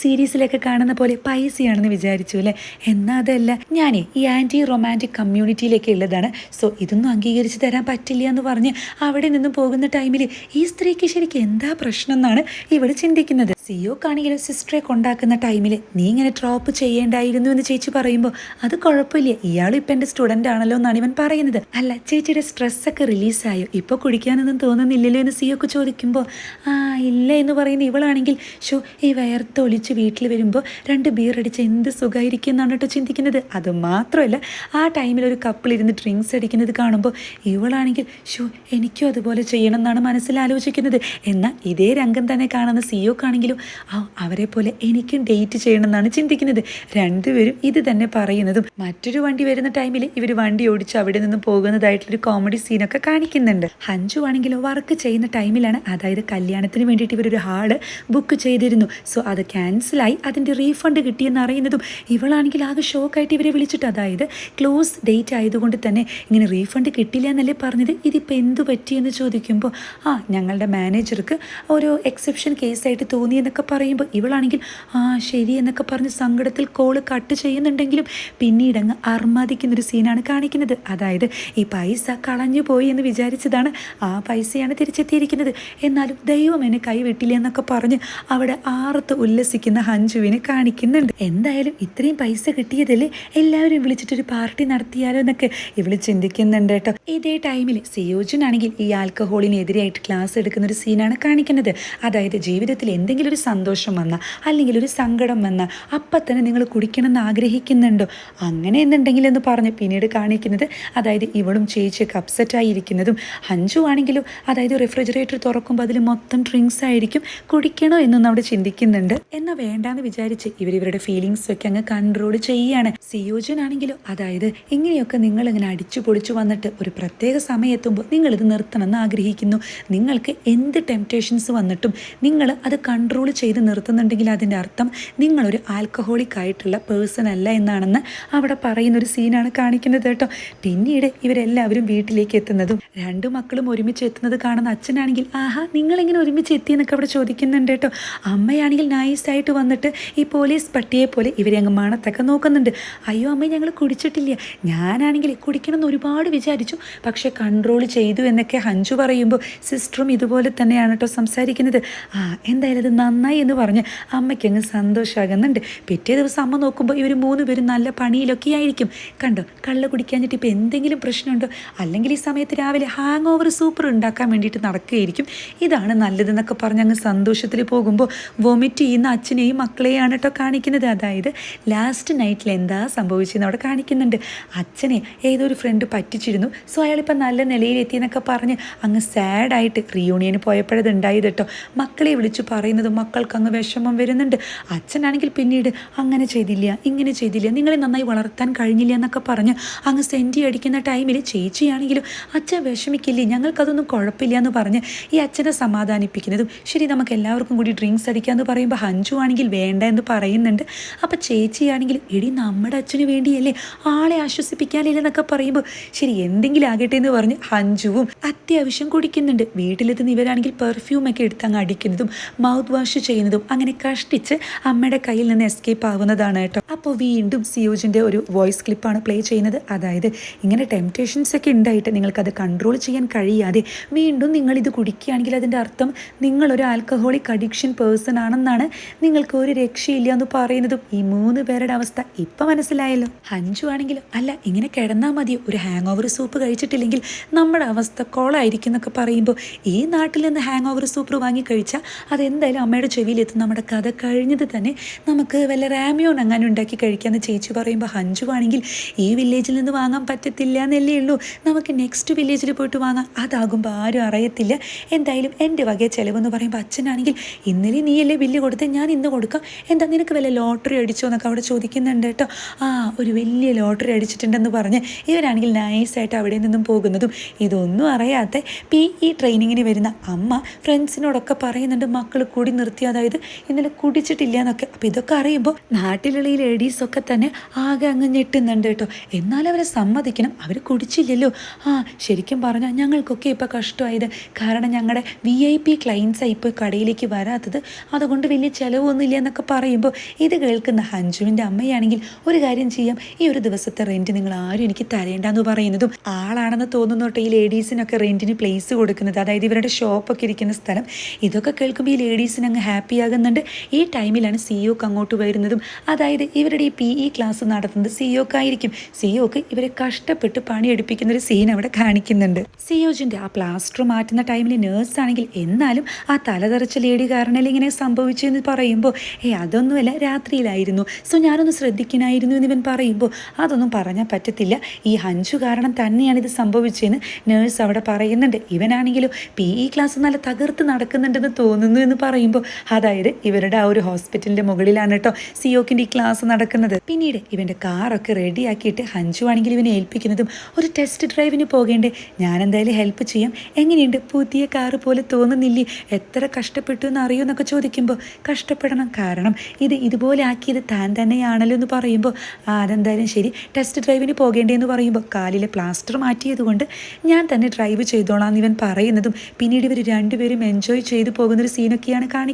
A: സീരീസിലൊക്കെ കാണുന്ന പോലെ പൈസയാണെന്ന് വിചാരിച്ചു അല്ലേ? എന്നാൽ അതല്ല ഞാനേ ഈ ആന്റി റൊമാന്റിക് കമ്മ്യൂണിറ്റിയിലേക്ക് ഉള്ളതാണ്. സോ ഇതൊന്നും അംഗീകരിച്ച് തരാൻ പറ്റില്ല എന്ന് പറഞ്ഞ് അവിടെ നിന്ന് പോകുന്ന ടൈമിൽ ഈ സ്ത്രീക്ക് ശരിക്കും എന്താ പ്രശ്നം എന്നാണ് ഇവൾ ചിന്തിക്കുന്നത്. സിയോക്കാണെങ്കിലും സിസ്റ്ററെ കൊണ്ടാക്കുന്ന ടൈമിൽ നീ ഇങ്ങനെ ഡ്രോപ്പ് ചെയ്യേണ്ടായിരുന്നു എന്ന് ചേച്ചി പറയുമ്പോൾ അത് കുഴപ്പമില്ല. ഇയാളും ഇപ്പം എന്റെ സ്റ്റുഡന്റ് ആണല്ലോ എന്നാണ് ഇവൻ പറയുന്നത്. അല്ല ചേച്ചിയുടെ സ്ട്രെസ്സൊക്കെ റിലീസായോ ഇപ്പോൾ കുടിക്കാനൊന്നും തോന്നുന്നില്ലല്ലോ എന്ന് സിയോക്ക് ചോദിക്കുമ്പോൾ ആ ഇല്ല എന്ന് പറയുന്ന ഇവളാണെങ്കിൽ ഷോ ഈ വയർത്തൊളിച്ച് വീട്ടിൽ വരുമ്പോൾ രണ്ട് ബിയർ അടിച്ച് എന്ത് സുഖമായിരിക്കും എന്നാണ് കേട്ടോ ചിന്തിക്കുന്നത്. അത് മാത്രമല്ല ആ ടൈമിൽ ഒരു കപ്പിൾ ഇരുന്ന് ഡ്രിങ്ക്സ് അടിക്കുന്നത് കാണുമ്പോൾ ഇവളാണെങ്കിൽ ഷോ എനിക്കും അതുപോലെ ചെയ്യണം എന്നാണ് മനസ്സിൽ ആലോചിക്കുന്നത്. എന്നാൽ ഇതേ രംഗം തന്നെ കാണുന്ന സിയോക്കാണെങ്കിലും ആ അവരെ പോലെ എനിക്കും ഡേറ്റ് ചെയ്യണം എന്നാണ് ചിന്തിക്കുന്നത്. രണ്ടുപേരും ഇത് തന്നെ പറയുന്നതും മറ്റൊരു വണ്ടി വരുന്ന ടൈമിൽ ഇവർ വണ്ടി ഓടിച്ച് അവിടെ നിന്ന് പോകുന്നതായിട്ടുള്ളൊരു കോമഡി സീനൊക്കെ കാണിക്കുന്നുണ്ട്. ഹഞ്ചു ആണെങ്കിലും വർക്ക് ചെയ്യുന്ന ടൈമിലാണ് അതായത് കല്യാണത്തിന് വേണ്ടിയിട്ട് ഇവരൊരു ഹാൾ ബുക്ക് ചെയ്തിരുന്നു. സോ അത് ക്യാൻസലായി അതിന്റെ റീഫണ്ട് കിട്ടിയെന്ന് അറിയുന്നതും ഇവളാണെങ്കിൽ ആകെ ഷോക്കായിട്ട് ഇവരെ വിളിച്ചിട്ട് അതായത് ക്ലോസ് ഡേറ്റ് ആയതുകൊണ്ട് തന്നെ ഇങ്ങനെ റീഫണ്ട് കിട്ടില്ല എന്നല്ലേ പറഞ്ഞത്? ഇതിപ്പോൾ എന്തു പറ്റിയെന്ന് ചോദിക്കുമ്പോൾ ആ ഞങ്ങളുടെ മാനേജർക്ക് ഒരു എക്സെപ്ഷൻ കേസായിട്ട് തോന്നി എന്നൊക്കെ പറയുമ്പോൾ ഇവളാണെങ്കിൽ ആ ശരി എന്നൊക്കെ പറഞ്ഞ് സങ്കടത്തിൽ കോൾ കട്ട് ചെയ്യുന്നുണ്ടെങ്കിലും പിന്നീട് അങ്ങ് അർമാദിക്കുന്നൊരു സീനാണ് കാണിക്കുന്നത്. അതായത് ഈ പൈസ കളഞ്ഞു പോയി എന്ന് വിചാരിച്ചതാണ് ആ പൈസയാണ് തിരിച്ചെത്തിയിരിക്കുന്നത്. എന്നാലും ദൈവം എന്നെ കൈവിട്ടില്ല എന്നൊക്കെ പറഞ്ഞ് അവിടെ ആറത്ത് ഉല്ലസിക്കുന്ന ഹഞ്ജുവിനെ കാണിക്കുന്നുണ്ട്. എന്തായാലും ഇത്രയും പൈസ കിട്ടിയതല്ലേ എല്ലാവരും വിളിച്ചിട്ടൊരു പാർട്ടി നടത്തിയാലോ എന്നൊക്കെ ഇവൾ ചിന്തിക്കുന്നുണ്ട് കേട്ടോ. ഇതേ ടൈമിൽ സിയോജനാണെങ്കിൽ ഈ ആൽക്കഹോളിനെതിരായിട്ട് ക്ലാസ് എടുക്കുന്ന ഒരു സീനാണ് കാണിക്കുന്നത്. അതായത് ജീവിതത്തിൽ എന്തെങ്കിലും ഒരു സന്തോഷം വന്ന അല്ലെങ്കിൽ ഒരു സങ്കടം വന്ന അപ്പം തന്നെ നിങ്ങൾ കുടിക്കണമെന്ന് ആഗ്രഹിക്കുന്നുണ്ടോ? അങ്ങനെ എന്നുണ്ടെങ്കിൽ എന്ന് പറഞ്ഞ് പിന്നീട് കാണിക്കുന്നത് അതായത് ഇവളും ചേച്ചിയൊക്കെ അപ്സെറ്റ് ആയിരിക്കുന്നതും ഹഞ്ചു ആണെങ്കിലും അതായത് റെഫ്രിജറേറ്റർ തുറക്കുമ്പോൾ അതിൽ മൊത്തം ഡ്രിങ്ക്സ് ആയിരിക്കും കുടിക്കണോ എന്നൊന്നും അവിടെ ചിന്തിക്കുന്നുണ്ട്. എന്നാൽ വേണ്ടാന്ന് വിചാരിച്ച് ഇവർ ഇവരുടെ ഫീലിങ്സ് ഒക്കെ അങ്ങ് കൺട്രോൾ ചെയ്യുകയാണ് സിയോജനാണെങ്കിലും അതായത് ഇങ്ങനെയൊക്കെ നിങ്ങൾ ഇങ്ങനെ അടിച്ചു പൊളിച്ചു വന്നിട്ട് ഒരു പ്രത്യേക സമയം എത്തുമ്പോൾ നിങ്ങളിത് നിർത്തണമെന്ന് ആഗ്രഹിക്കുന്നു. നിങ്ങൾക്ക് എന്ത് ടെംപ്റ്റേഷൻസ് വന്നിട്ടും നിങ്ങൾ അത് കൺട്രോൾ ചെയ്ത് നിർത്തുന്നുണ്ടെങ്കിൽ അതിന്റെ അർത്ഥം നിങ്ങളൊരു ആൽക്കഹോളിക് ആയിട്ടുള്ള പേഴ്സൺ അല്ല എന്നാണെന്ന് അവിടെ പറയുന്ന ഒരു സീനാണ് കാണിക്കുന്നത് കേട്ടോ. പിന്നീട് ഇവരെല്ലാവരും വീട്ടിലേക്ക് എത്തുന്നതും രണ്ടു മക്കളും ഒരുമിച്ച് എത്തുന്നത് കാണുന്ന അച്ഛനാണെങ്കിൽ ആഹാ നിങ്ങളെങ്ങനെ ഒരുമിച്ച് എത്തിയെന്നൊക്കെ അവിടെ ചോദിക്കുന്നുണ്ട് കേട്ടോ. അമ്മയാണെങ്കിൽ നൈസായിട്ട് വന്നിട്ട് ഈ പോലീസ് പട്ടിയെ പോലെ ഇവരെ അങ്ങ് മണത്തൊക്കെ നോക്കുന്നുണ്ട്. അയ്യോ അമ്മ ഞങ്ങൾ കുടിച്ചിട്ടില്ല. ഞാനാണെങ്കിൽ കുടിക്കണം എന്ന് ഒരുപാട് വിചാരിച്ചു. പക്ഷേ കൺട്രോൾ ചെയ്തു എന്നൊക്കെ ഹഞ്ചു പറയുമ്പോൾ സിസ്റ്ററും ഇതുപോലെ തന്നെയാണ് കേട്ടോ സംസാരിക്കുന്നത്. ആ എന്തായാലും അത് നന്നായി എന്ന് പറഞ്ഞ് അമ്മയ്ക്ക് അങ്ങ് സന്തോഷമാകുന്നുണ്ട് പിറ്റേ ദിവസം അമ്മ നോക്കുമ്പോൾ ഇവർ മൂന്ന് പേരും നല്ല പണിയിലൊക്കെ ആയിരിക്കും. കണ്ടോ? കള്ള കുടിക്കാഞ്ഞിട്ട് ഇപ്പോൾ എന്തെങ്കിലും പ്രശ്നമുണ്ടോ? അല്ലെങ്കിൽ ഈ സമയത്ത് രാവിലെ ഹാങ് ഓവർ സൂപ്പർ ഉണ്ടാക്കാൻ വേണ്ടിയിട്ട് നടക്കുകയായിരിക്കും. ഇതാണ് നല്ലതെന്നൊക്കെ പറഞ്ഞ് അങ്ങ് സന്തോഷത്തിൽ പോകുമ്പോൾ വൊമിറ്റ് ചെയ്യുന്ന അച്ഛനെയും മക്കളെയാണ് കേട്ടോ കാണിക്കുന്നത്. അതായത് ലാസ്റ്റ് നൈറ്റിൽ എന്താ സംഭവിച്ചതെന്ന് അവിടെ കാണിക്കുന്നുണ്ട്. അച്ഛനെ ഏതോ ഒരു ഫ്രണ്ട് പറ്റിച്ചിരുന്നു. സോ അയാളിപ്പോൾ നല്ല നിലയിലെത്തിയെന്നൊക്കെ പറഞ്ഞ് അങ്ങ് സാഡായിട്ട് റിയൂണിയന് പോയപ്പോഴത് ഉണ്ടായത് കേട്ടോ. മക്കളെ വിളിച്ചു പറയുന്നതും മക്കൾക്ക് അങ്ങ് വിഷമം വരുന്നുണ്ട്. അച്ഛനാണെങ്കിൽ പിന്നീട് അങ്ങനെ ചെയ്തില്ല ഇങ്ങനെ ചെയ്തില്ല നിങ്ങളെ നന്നായി വളർത്താൻ കഴിഞ്ഞില്ല എന്നൊക്കെ പറഞ്ഞ് അങ്ങ് സെന്റി അടിക്കുന്ന ടൈമിൽ ചേച്ചിയാണെങ്കിലും അച്ഛൻ വിഷമിക്കില്ലേ ഞങ്ങൾക്കതൊന്നും കുഴപ്പമില്ല എന്ന് പറഞ്ഞ് ഈ അച്ഛനെ സമാധാനിപ്പിക്കുന്നതും ശരി നമുക്ക് എല്ലാവർക്കും കൂടി ഡ്രിങ്ക്സ് അടിക്കുക അടിക്കാമെന്ന് പറയുമ്പോൾ ഹഞ്ചു ആണെങ്കിൽ വേണ്ട എന്ന് പറയുന്നുണ്ട്. അപ്പം ചേച്ചിയാണെങ്കിൽ എടി നമ്മുടെ അച്ഛന് വേണ്ടിയല്ലേ ആളെ ആശ്വസിപ്പിക്കാനില്ല എന്നൊക്കെ പറയുമ്പോൾ ശരി എന്തെങ്കിലും ആകട്ടെ എന്ന് പറഞ്ഞ് ഹഞ്ചുവും അത്യാവശ്യം കുടിക്കുന്നുണ്ട്. വീട്ടിലെത്തുന്ന ഇവരാണെങ്കിൽ പെർഫ്യൂമൊക്കെ എടുത്ത് അങ്ങ് അടിക്കുന്നതും മൗത്ത് വാഷ് ചെയ്യുന്നതും അങ്ങനെ കഷ്ടിച്ച് അമ്മയുടെ കയ്യിൽ നിന്ന് എസ്കേപ്പ് ആവുന്നതാണ് കേട്ടോ. അപ്പോൾ വീണ്ടും സിയോജിന്റെ ഒരു വോയിസ് ക്ലിപ്പാണ് പ്ലേ ചെയ്യുന്നത്. അതായത് ഇങ്ങനെ ടെംപ്റ്റേഷൻസ് ഒക്കെ ഉണ്ടായിട്ട് നിങ്ങൾക്കത് കൺട്രോൾ ചെയ്യാൻ കഴിയാതെ വീണ്ടും നിങ്ങളിത് കുടിക്കുകയാണെങ്കിൽ അതിന്റെ അർത്ഥം നിങ്ങളൊരു ആൽക്കഹോളിക് അഡിക്ഷൻ പേഴ്സൺ ആണെന്നാണ് നിങ്ങൾക്ക് ഒരു രക്ഷയില്ല എന്ന് പറയുന്നതും. ഈ മൂന്ന് പേരുടെ അവസ്ഥ ഇപ്പം മനസ്സിലായല്ലോ. ഹഞ്ചു ആണെങ്കിലും? അല്ല ഇങ്ങനെ കിടന്നാൽ മതി ഒരു ഹാങ് ഓവർ സൂപ്പ് കഴിച്ചിട്ടില്ലെങ്കിൽ നമ്മുടെ അവസ്ഥ കോളായിരിക്കും എന്നൊക്കെ പറയുമ്പോൾ ഈ നാട്ടിൽ നിന്ന് ഹാങ് ഓവർ സൂപ്പ് വാങ്ങി കഴിച്ചാൽ അതെന്തായാലും അമ്മയുടെ ചെവിയിലെത്തും നമ്മുടെ കഥ കഴിഞ്ഞത് തന്നെ നമുക്ക് വല്ല റാമിയോൺ അങ്ങനെ ഉണ്ടാക്കി കഴിക്കാമെന്ന് ചേച്ചി പറയുമ്പോൾ ഹഞ്ചു ആണെങ്കിൽ ഈ വില്ലേജിൽ നിന്ന് വാങ്ങാൻ പറ്റത്തില്ല എന്നല്ലേ ഉള്ളൂ. നമുക്ക് നെക്സ്റ്റ് വില്ലേജിൽ പോയിട്ട് വാങ്ങാം. അതാകുമ്പോൾ ആരും അറിയത്തില്ല. എന്തായാലും എന്റെ വകയെ ചിലവെന്ന് പറയുമ്പോൾ അച്ഛനാണെങ്കിൽ ഇന്നലെ നീയല്ലേ ബില്ല് കൊടുത്തേ? ഞാൻ ഇന്ന് കൊടുക്കാം. എന്താ നിനക്ക് വല്ല ലോട്ടറി അടിച്ചോ എന്നൊക്കെ അവിടെ ചോദിക്കുന്നുണ്ട് കേട്ടോ. ആ ഒരു വലിയ ലോട്ടറി അടിച്ചിട്ടുണ്ടെന്ന് പറഞ്ഞ് ഇവരാണെങ്കിൽ നൈസായിട്ട് അവിടെ നിന്നും പോകുന്നതും ഇതൊന്നും അറിയാത്ത പി ഈ ട്രെയിനിങ്ങിന് വരുന്ന അമ്മ ഫ്രണ്ട്സിനോടൊക്കെ പറയുന്നുണ്ട് മക്കൾ കൂടി നിർത്തി. അതായത് ഇന്നലെ കുടിച്ചിട്ടില്ല എന്നൊക്കെ. അപ്പോൾ ഇതൊക്കെ അറിയുമ്പോൾ നാട്ടിലുള്ള ഈ ലേഡീസൊക്കെ തന്നെ ആകെ അങ്ങ് ഞെട്ടുന്നുണ്ട് കേട്ടോ. എന്നാൽ അവരെ സമ്മതിക്കണം. അവർ കുടിച്ചില്ലല്ലോ. ആ ശരിക്കും പറഞ്ഞാൽ ഞങ്ങൾക്കൊക്കെ ഇപ്പോൾ കഷ്ടമായത്. കാരണം ഞങ്ങളുടെ വി ഐ പി ക്ലയൻസായി ഇപ്പോൾ കടയിലേക്ക് വരാത്തത്. അതുകൊണ്ട് വലിയ ചിലവൊന്നുമില്ല എന്നൊക്കെ പറയുമ്പോൾ ഇത് കേൾക്കുന്ന ഹഞ്ജുവിന്റെ അമ്മയാണെങ്കിൽ ഒരു കാര്യം ചെയ്യാം. ഈ ഒരു ദിവസത്തെ റെന്റ് നിങ്ങൾ ആരും എനിക്ക് തരേണ്ടെന്ന് പറയുന്നതും ആളാണെന്ന് തോന്നുന്നു കേട്ടോ ഈ ലേഡീസിനൊക്കെ റെന്റിന് പ്ലേസ് കൊടുക്കുന്നത്. അതായത് ഇവരുടെ ഷോപ്പൊക്കെ ഇരിക്കുന്ന സ്ഥലം. ഇതൊക്കെ കേൾക്കുമ്പോൾ ഈ ലേഡീസിന് അങ്ങ് ഹാപ്പി ആകുന്നുണ്ട്. ഈ ടൈമിലാണ് സി ഒക്ക് അങ്ങോട്ട് വരുന്നതും. അതായത് ഇവരുടെ ഈ പി ഇ ക്ലാസ് നടത്തുന്നത് സി യുക്ക് ആയിരിക്കും സി യുക്ക് ഇവരെ കഷ്ടപ്പെട്ട് പണിയെടുപ്പിക്കുന്ന ഒരു സീൻ അവിടെ കാണിക്കുന്നുണ്ട്. സി സിയോജിന്റെ ആ പ്ലാസ്റ്റർ മാറ്റുന്ന ടൈമിൽ നേഴ്സ് ആണെങ്കിൽ എന്നാലും ആ തലതെറിച്ച ലേഡി കാരണം ഇങ്ങനെ സംഭവിച്ചു എന്ന് പറയുമ്പോൾ ഏ അതൊന്നുമല്ല രാത്രിയിലായിരുന്നു. സോ ഞാനൊന്ന് ശ്രദ്ധിക്കണമായിരുന്നു എന്ന് ഇവൻ പറയുമ്പോൾ അതൊന്നും പറഞ്ഞാൽ പറ്റത്തില്ല. ഈ ഹഞ്ചു കാരണം തന്നെയാണ് ഇത് സംഭവിച്ചതെന്ന് നേഴ്സ് അവിടെ പറയുന്നുണ്ട്. ഇവനാണെങ്കിലും പി ഇ ക്ലാസ് നല്ല തകർത്ത് നടക്കുന്നുണ്ടെന്ന് തോന്നുന്നു എന്ന് പറയുമ്പോൾ അതായത് ഇവരുടെ ആ ഒരു ഹോസ്പിറ്റലിന്റെ മുകളിലാണ് കേട്ടോ സിയോക്കിന്റെ ഈ ക്ലാസ് നടക്കുന്നത്. പിന്നീട് ഇവന്റെ കാറൊക്കെ റെഡിയാക്കിയിട്ട് ഹഞ്ചു ആണെങ്കിൽ ഇവനെ ഏൽപ്പിക്കുന്നതും ഒരു ടെസ്റ്റ് ഡ്രൈവിന് പോകേണ്ടേ. ഞാൻ എന്തായാലും ഹെൽപ്പ് ചെയ്യാം. എങ്ങനെയുണ്ട്? പുതിയ കാറ് പോലെ തോന്നുന്നില്ലേ? എത്ര കഷ്ടപ്പെട്ടു എന്ന് അറിയൂ എന്നൊക്കെ ചോദിക്കുമ്പോൾ കഷ്ടപ്പെടണം കാരണം ഇത് ഇതുപോലെ ആക്കിയത് താൻ തന്നെയാണല്ലോ എന്ന് പറയുമ്പോൾ അതെന്തായാലും ശരി. ടെസ്റ്റ് ഡ്രൈവിന് പോകേണ്ടതെന്ന് പറയുമ്പോൾ കാലിലെ പ്ലാസ്റ്റർ മാറ്റിയതുകൊണ്ട് ഞാൻ തന്നെ ഡ്രൈവ് ചെയ്തോളാം എന്ന് ഇവൻ പറയുന്നതും പിന്നീട് ഇവർ രണ്ടുപേരും എൻജോയ് ചെയ്തു പോകുന്നൊരു സീനൊക്കെയാണ് കാണിക്കുന്നത്